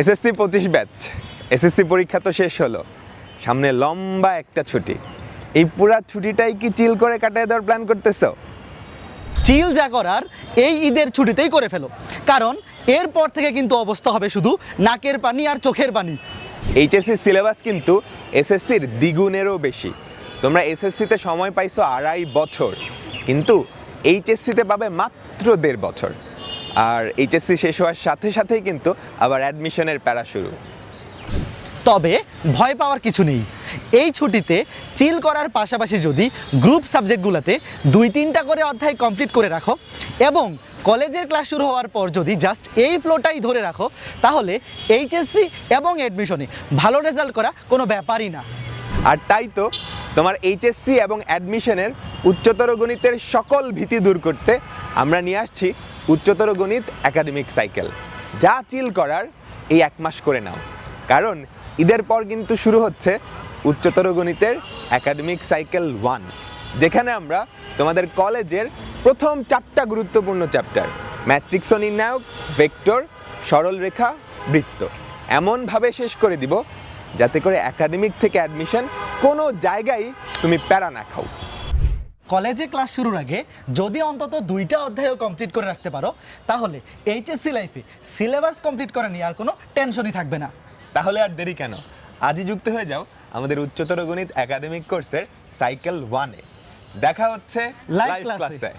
SSC পঁচিশ batch. SSC পরীক্ষা তো শেষ হলো। সামনে লম্বা একটা ছুটি। এই পুরা ছুটিটাই কি চিল করে কাটায় দেওয়ার প্ল্যান করতেছো? চিল যা করার এই ঈদের ছুটিতেই করে ফেলো। কারণ এরপর থেকে কিন্তু অবস্থা হবে শুধু নাকের পানি আর চোখের পানি। এইচএসসি সিলেবাস কিন্তু এসএসসির দ্বিগুণেরও বেশি। তোমরা এসএসসিতে সময় পাইছো আড়াই বছর। কিন্তু এইচএসসিতে পাবে মাত্র দেড় বছর। আর এইচএসসি শেষ হওয়ার সাথে সাথেই কিন্তু আবার অ্যাডমিশনের প্যারা শুরু। তবে ভয় পাওয়ার কিছু নেই। এই ছুটিতে চিল করার পাশাপাশি যদি গ্রুপ সাবজেক্টগুলোতে দুই তিনটা করে অধ্যায় কমপ্লিট করে রাখো এবং কলেজের ক্লাস শুরু হওয়ার পর যদি জাস্ট এই ফ্লোটাই ধরে রাখো, তাহলে এইচএসসি এবং অ্যাডমিশনে ভালো রেজাল্ট করা কোনো ব্যাপারই না। আর তাই তো তোমার এইচএসসি এবং অ্যাডমিশনের উচ্চতর গণিতের সকল ভীতি দূর করতে আমরা নিয়ে আসছি উচ্চতর গণিত একাডেমিক সাইকেল যা চিল করার এই এক মাস করে নাও। কারণ ঈদের পর কিন্তু শুরু হচ্ছে উচ্চতর গণিতের একাডেমিক সাইকেল ওয়ান যেখানে আমরা তোমাদের কলেজের প্রথম চারটা গুরুত্বপূর্ণ চ্যাপ্টার ম্যাট্রিক্স নির্ণায়ক ভেক্টর সরলরেখা, বৃত্ত, এমনভাবে শেষ করে দিব যাতে করে একাডেমিক থেকে অ্যাডমিশন কোনো জায়গায় তুমি প্যারা না খাও। কলেজে ক্লাস শুরুর আগে যদি অন্তত দুইটা অধ্যায়ও কমপ্লিট করে রাখতে পারো তাহলে এইচএসসি লাইফে সিলেবাস কমপ্লিট করা নিয়ে আর কোনো টেনশনই থাকবে না। তাহলে আর দেরি কেন? আজই যুক্ত হয়ে যাও আমাদের উচ্চতর গণিত একাডেমিক কোর্সের সাইকেল ওয়ানে দেখা হচ্ছে লাইভ ক্লাসে